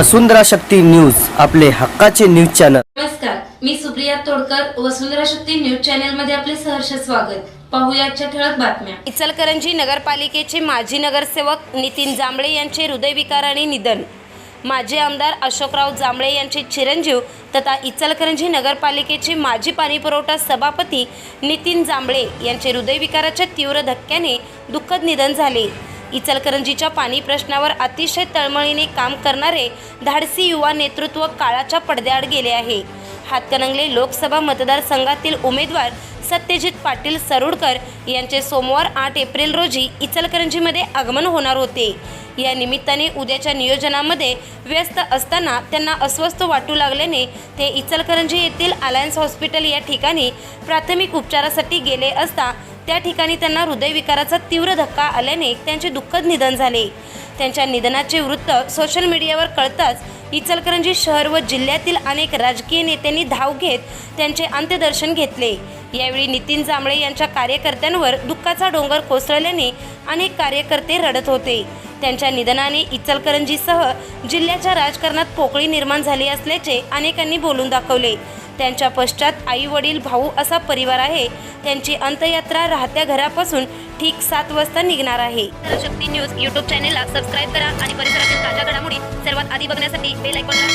वसुंधरा Shakti news आपले हक्काचे news channel. नमस्कार मी सुप्रिया तोडकर वसुंधरा शक्ती न्यूज चॅनलमध्ये आपले सहर्ष स्वागत. पाहूया आजच्या ठळक बातम्या. इचलकरंजी नगरपालिकेचे माजी नगरसेवक नितीन जांभळे यांचे हृदयविकाराने निधन. माजी आमदार अशोकराव जांभळे यांचे चिरंजीव तथा इचलकरंजी नगरपालिकेचे माजी पाणीपुरवठा सभापती नितीन जांभळे यांचे हृदयविकाराच्या तीव्र धक्क्याने दुःखद निधन झाले. इचलकरंजीच्या पाणी प्रश्नावर अतिशय तळमळीने काम करणारे धाडसी युवा नेतृत्व काळाच्या पडद्याआड गेले आहे. हातकणंगले लोकसभा मतदारसंघातील उमेदवार सत्यजित पाटील सरुडकर यांचे सोमवार आठ एप्रिल रोजी इचलकरंजीमध्ये आगमन होणार होते. या निमित्ताने उद्याच्या नियोजनामध्ये व्यस्त असताना त्यांना अस्वस्थ वाटू लागल्याने ते इचलकरंजी येथील अलायन्स हॉस्पिटल या ठिकाणी प्राथमिक उपचारासाठी गेले असता त्या ठिकाणी त्यांना हृदयविकाराचा तीव्र धक्का आल्याने त्यांचे दुःखद निधन झाले. त्यांच्या निधनाचे वृत्त सोशल मीडियावर कळताच इचलकरंजी शहर व जिल्ह्यातील अनेक राजकीय नेत्यांनी धाव घेत त्यांचे अंत्यदर्शन घेतले. यावेळी नितीन जांभळे यांच्या कार्यकर्त्यांवर दुःखाचा डोंगर कोसळल्याने अनेक कार्यकर्ते रडत होते. त्यांच्या निधनाने इचलकरंजीसह जिल्ह्याच्या राजकारणात पोकळी निर्माण झाली असल्याचे अनेकांनी बोलून दाखवले. त्यांच्या पश्चात आई वडील भाऊ असा परिवार आहे. त्यांची अंत्ययात्रा राहत्या घरापासून ठीक सात वाजता निघणार आहे. शक्ती न्यूज यूट्यूब चॅनेलला सबस्क्राईब करा आणि परिसरातील ताज्या घडामोडी सर्वात आधी बघण्यासाठी बेल आयकॉनला